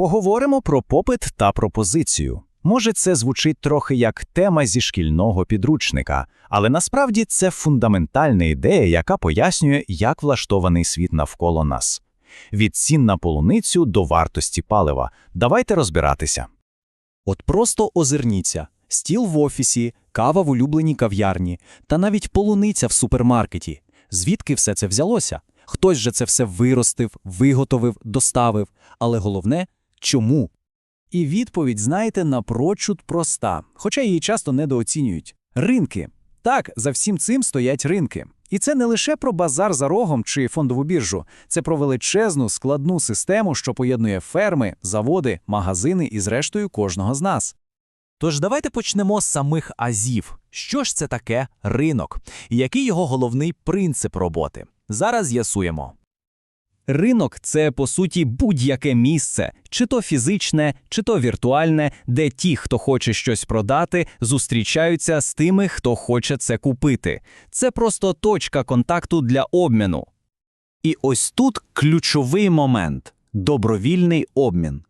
Поговоримо про попит та пропозицію. Може, це звучить трохи як тема зі шкільного підручника, але насправді це фундаментальна ідея, яка пояснює, як влаштований світ навколо нас. Від цін на полуницю до вартості палива. Давайте розбиратися. От просто озирніться. Стіл в офісі, кава в улюбленій кав'ярні та навіть полуниця в супермаркеті. Звідки все це взялося? Хтось же це все виростив, виготовив, доставив. Але головне – чому? І відповідь, знаєте, напрочуд проста, хоча її часто недооцінюють. Ринки. Так, за всім цим стоять ринки. І це не лише про базар за рогом чи фондову біржу, це про величезну складну систему, що поєднує ферми, заводи, магазини і зрештою кожного з нас. Тож давайте почнемо з самих азів. Що ж це таке ринок? І який його головний принцип роботи? Зараз з'ясуємо. Ринок це по суті будь-яке місце, чи то фізичне, чи то віртуальне, де ті, хто хоче щось продати, зустрічаються з тими, хто хоче це купити. Це просто точка контакту для обміну. І ось тут ключовий момент добровільний обмін.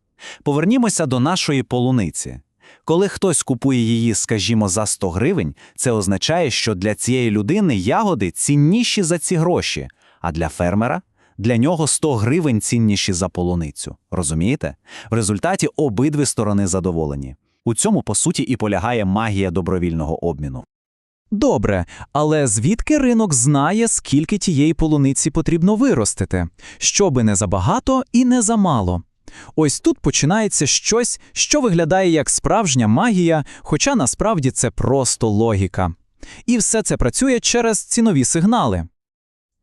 Повернімося до нашої полуниці. Коли хтось купує її, скажімо, за 100 гривень, це означає, що для цієї людини ягоди цінніші за ці гроші, а для фермера для нього 100 гривень цінніші за полуницю. Розумієте? В результаті обидві сторони задоволені. У цьому, по суті, і полягає магія добровільного обміну. Добре, але звідки ринок знає, скільки тієї полуниці потрібно виростити, щоби не забагато і не замало? Ось тут починається щось, що виглядає як справжня магія, хоча насправді це просто логіка. І все це працює через цінові сигнали.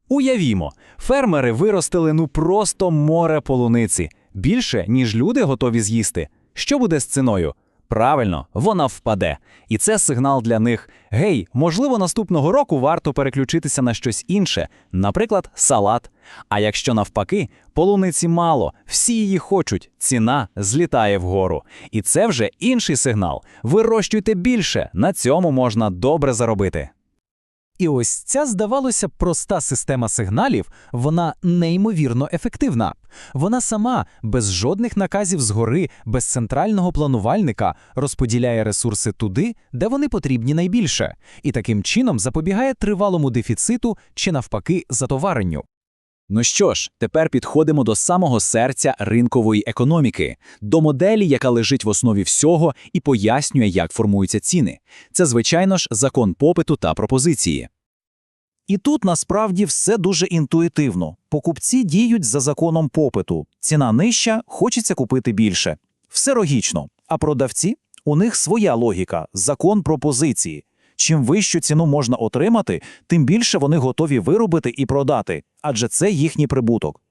Уявімо, фермери виростили ну просто море полуниці, більше, ніж люди готові з'їсти. Що буде з ціною? Правильно, вона впаде. І це сигнал для них: гей, можливо, наступного року варто переключитися на щось інше, наприклад, салат. А якщо навпаки, полуниці мало, всі її хочуть, ціна злітає вгору. І це вже інший сигнал. Вирощуйте більше, на цьому можна добре заробити. І ось ця, здавалося, проста система сигналів, вона неймовірно ефективна. Вона сама, без жодних наказів згори, без центрального планувальника, розподіляє ресурси туди, де вони потрібні найбільше, і таким чином запобігає тривалому дефіциту чи навпаки затоваренню. Ну що ж, тепер підходимо до самого серця ринкової економіки, до моделі, яка лежить в основі всього і пояснює, як формуються ціни. Це, звичайно ж, закон попиту та пропозиції. І тут насправді все дуже інтуїтивно. Покупці діють за законом попиту. Ціна нижча, хочеться купити більше. Все логічно. А продавці у них своя логіка, закон пропозиції. Чим вищу ціну можна отримати, тим більше вони готові виробити і продати, адже це їхній прибуток.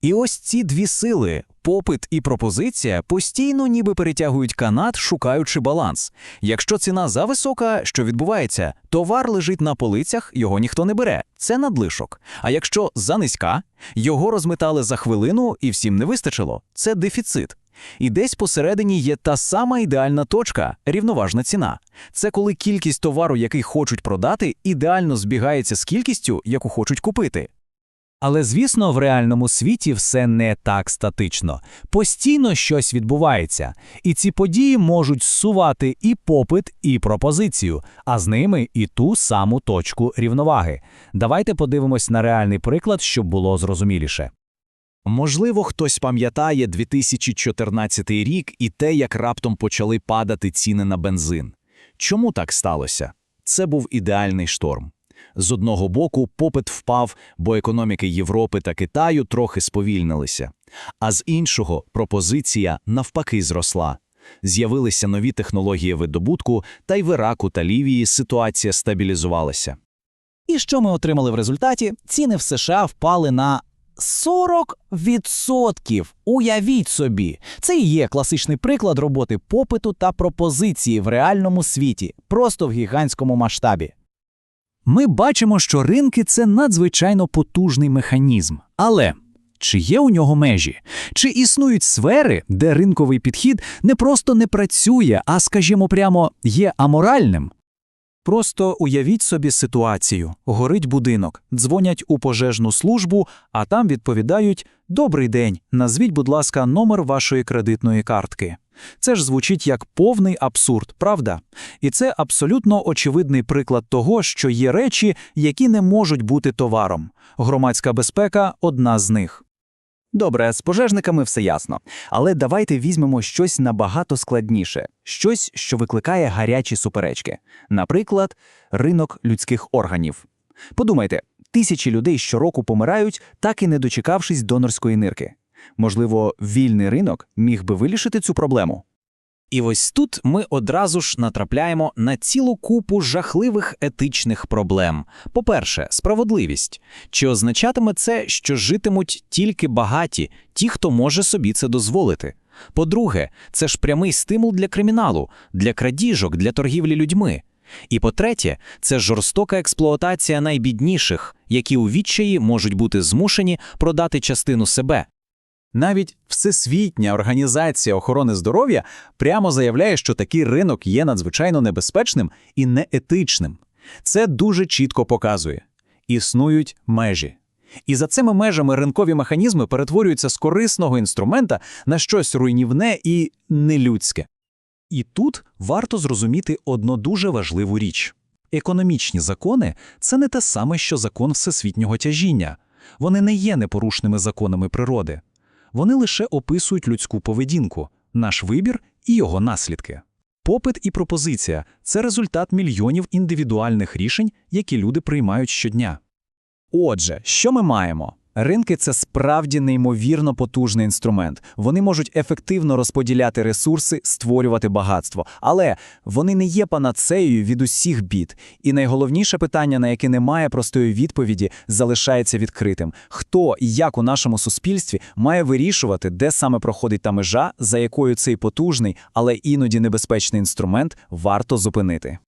І ось ці дві сили попит і пропозиція постійно ніби перетягують канат, шукаючи баланс. Якщо ціна зависока, що відбувається, товар лежить на полицях, його ніхто не бере. Це надлишок. А якщо занизька, його розметали за хвилину і всім не вистачило. Це дефіцит. І десь посередині є та сама ідеальна точка рівноважна ціна. Це коли кількість товару, який хочуть продати, ідеально збігається з кількістю, яку хочуть купити. Але, звісно, в реальному світі все не так статично. Постійно щось відбувається, і ці події можуть зсувати і попит, і пропозицію, а з ними і ту саму точку рівноваги. Давайте подивимось на реальний приклад, щоб було зрозуміліше. Можливо, хтось пам'ятає 2014 рік і те, як раптом почали падати ціни на бензин. Чому так сталося? Це був ідеальний шторм. З одного боку, попит впав, бо економіки Європи та Китаю трохи сповільнилися, а з іншого, пропозиція навпаки зросла. З'явилися нові технології видобутку, та й в Іраку та Лівії ситуація стабілізувалася. І що ми отримали в результаті? Ціни в США впали на 40%. Уявіть собі, це і є класичний приклад роботи попиту та пропозиції в реальному світі, просто в гігантському масштабі. Ми бачимо, що ринки це надзвичайно потужний механізм. Але чи є у нього межі? Чи існують сфери, де ринковий підхід не просто не працює, а, скажімо, прямо є аморальним? Просто уявіть собі ситуацію: горить будинок, дзвонять у пожежну службу, а там відповідають: Добрий день, назвіть, будь ласка, номер вашої кредитної картки. Це ж звучить як повний абсурд, правда? І це абсолютно очевидний приклад того, що є речі, які не можуть бути товаром. Громадська безпека одна з них. Добре, з пожежниками все ясно. Але давайте візьмемо щось набагато складніше, щось, що викликає гарячі суперечки. Наприклад, ринок людських органів. Подумайте, тисячі людей щороку помирають, так і не дочекавшись донорської нирки. Можливо, вільний ринок міг би вирішити цю проблему. І ось тут ми одразу ж натрапляємо на цілу купу жахливих етичних проблем. По-перше, справедливість. Чи означатиме це, що житимуть тільки багаті, ті, хто може собі це дозволити? По-друге, це ж прямий стимул для криміналу, для крадіжок, для торгівлі людьми. І по-третє, це жорстока експлуатація найбідніших, які у відчаї можуть бути змушені продати частину себе. Навіть Всесвітня організація охорони здоров'я прямо заявляє, що такий ринок є надзвичайно небезпечним і неетичним. Це дуже чітко показує. Існують межі. І за цими межами ринкові механізми перетворюються з корисного інструмента на щось руйнівне і нелюдське. І тут варто зрозуміти одну дуже важливу річ. Економічні закони – це не те саме, що закон всесвітнього тяжіння. Вони не є непорушними законами природи. Вони лише описують людську поведінку, наш вибір і його наслідки. Попит і пропозиція це результат мільйонів індивідуальних рішень, які люди приймають щодня. Отже, що ми маємо? Ринки це справді неймовірно потужний інструмент. Вони можуть ефективно розподіляти ресурси, створювати багатство, але вони не є панацеєю від усіх бід. І найголовніше питання, на яке немає простої відповіді, залишається відкритим: хто і як у нашому суспільстві має вирішувати, де саме проходить та межа, за якою цей потужний, але іноді небезпечний інструмент варто зупинити.